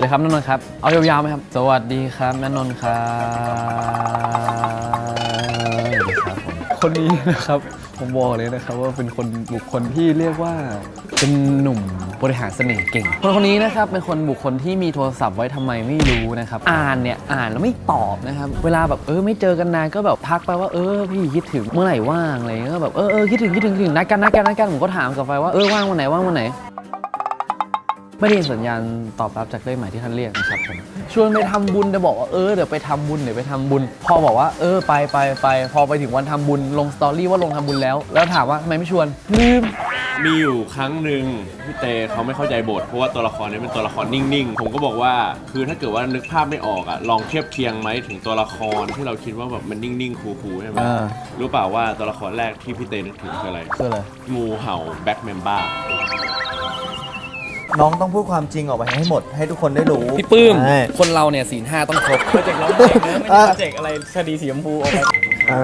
เลยครับนนท์ครับ เอายาวๆไหมครับ สวัสดีครับแม่นนท์ครับคนนี้นะครับผมบอกเลยนะครับว่าเป็นคนบุคคลที่เรียกว่าเป็นหนุ่มบริหารเสน่ห์เก่ง คนคนนี้นะครับเป็นคนบุคคลที่มีโทรศัพท์ไว้ทำไมไม่รู้นะครับ อ่านเนี่ยอ่านแล้วไม่ตอบนะครับ เวลาแบบเออไม่เจอกันนานก็แบบทักไปว่าเออพี่คิดถึงเมื่อไหร่ว่างอะไรก็แบบเออเออคิดถึงคิดถึงคิดถึงนัดกันนัดกันนัดกันผมก็ถามกลับไปว่าเออว่างวันไหนว่างวันไหน ไม่ได้ยินสัญญาณตอบรับจากเลขหมายที่ท่านเรียกนะครับผมชวนไปทำบุญแต่บอกว่าเออเดี๋ยวไปทำบุญเดี๋ยวไปทำบุญ พอบอกว่าเออไปไปไปพอไปถึงวันทำบุญลงสตอรี่ว่าลงทำบุญแล้ว แล้วถามว่าทำไมไม่ชวนลืม มีอยู่ครั้งหนึ่งพี่เตเขาไม่เข้าใจบทเพราะว่าตัวละครนี้เป็นตัวละครนิ่งๆ ผมก็บอกว่าคือถ้าเกิดว่านึกภาพไม่ออกอะลองเทียบเคียงไหมถึงตัวละครที่เราคิดว่าแบบมันนิ่งๆคูลๆใช่ไหมอ่า รู้เปล่าว่าตัวละครแรกที่พี่เตนึกถึงคืออะไร คืออะไรงูเห่าแบ็คเมมบ้า น้องต้องพูดความจริงออกไปให้หมด ให้ทุกคนได้รู้พี่ปื้ม ใช่คนเราเนี่ยศีลห้าต้องครบ โปรเจกต์ร้องเพลงนะไม่ใช่โปรเจกต์อะไรคดีสีชมพูออกไปอ่า